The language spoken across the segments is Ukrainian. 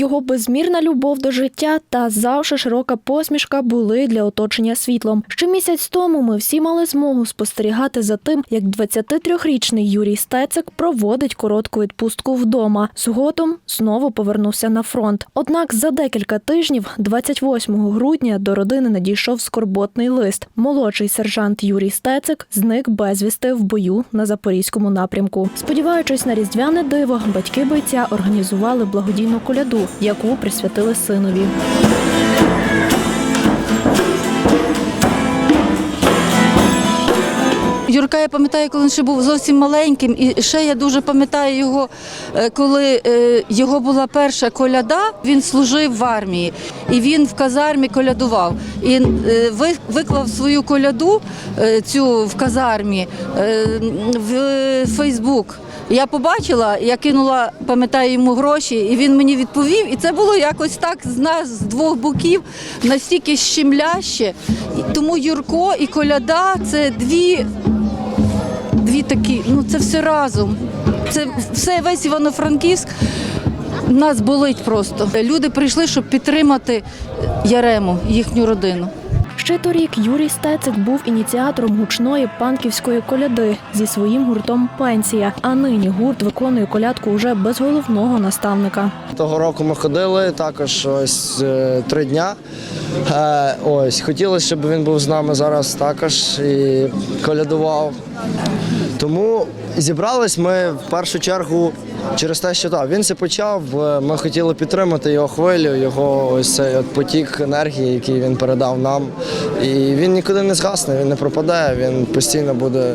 Його безмірна любов до життя та завжди широка посмішка були для оточення світлом. Ще місяць тому ми всі мали змогу спостерігати за тим, як 23-річний Юрій Стецик проводить коротку відпустку вдома. Згодом знову повернувся на фронт. Однак за декілька тижнів, 28 грудня, до родини надійшов скорботний лист. Молодший сержант Юрій Стецик зник безвісти в бою на запорізькому напрямку. Сподіваючись на різдвяне диво, батьки бойця організували благодійну коляду, яку присвятили синові. Юрка, я пам'ятаю, коли він ще був зовсім маленьким, і ще я дуже пам'ятаю його, е, коли е, його була перша коляда, він служив в армії, і він в казармі колядував. І е, ви- виклав свою коляду цю в казармі в Фейсбук. Я побачила, я кинула, пам'ятаю йому гроші, і він мені відповів. І це було якось так з нас з двох боків настільки щемляще. Тому Юрко і коляда це дві дві такі, ну це все разом. Це все весь Івано-Франківськ. Нас болить просто. Люди прийшли, щоб підтримати Ярему, їхню родину. Ще торік Юрій Стецик був ініціатором гучної панківської коляди зі своїм гуртом Пенсія. А нині гурт виконує колядку уже без головного наставника. Того року ми ходили також ось е, три дня. Е, Ось хотілося, щоб він був з нами зараз також і колядував. Тому зібрались ми в першу чергу через те, що так, він це почав. Ми хотіли підтримати його хвилю, його ось цей от потік енергії, який він передав нам. І він нікуди не згасне, він не пропаде, він постійно буде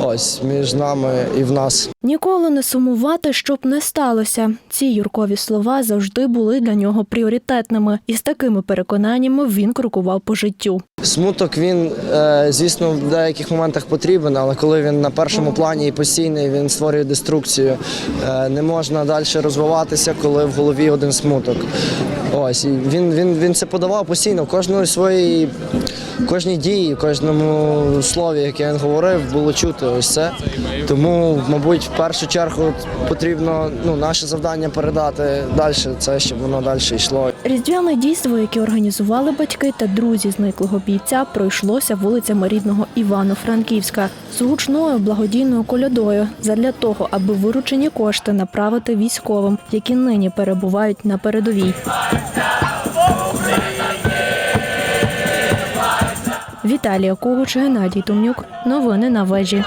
ось між нами і в нас. Ніколи не сумувати, щоб не сталося. Ці юркові слова завжди були для нього пріоритетними, і з такими переконаннями він крокував по життю. Смуток він, е, звісно, в деяких моментах потрібен, але коли він на першому плані і постійний, він створює деструкцію. Е, Не можна далі розвиватися, коли в голові один смуток. Ось він, він, він це подавав постійно. Кожної своїй, кожній дії, кожному слові, яке він говорив, було чути ось це. Тому, мабуть, в першу чергу потрібно ну, наше завдання передати далі, це щоб воно далі йшло. Різдвяне дійство, яке організували батьки та друзі зниклого бійця, пройшлося вулицями рідного Івано-Франківська з гучною благодійною колядою задля того, аби виручені кошти направити військовим, які нині перебувають на передовій. Віталія Когуч, Геннадій Тумнюк. Новини на вежі.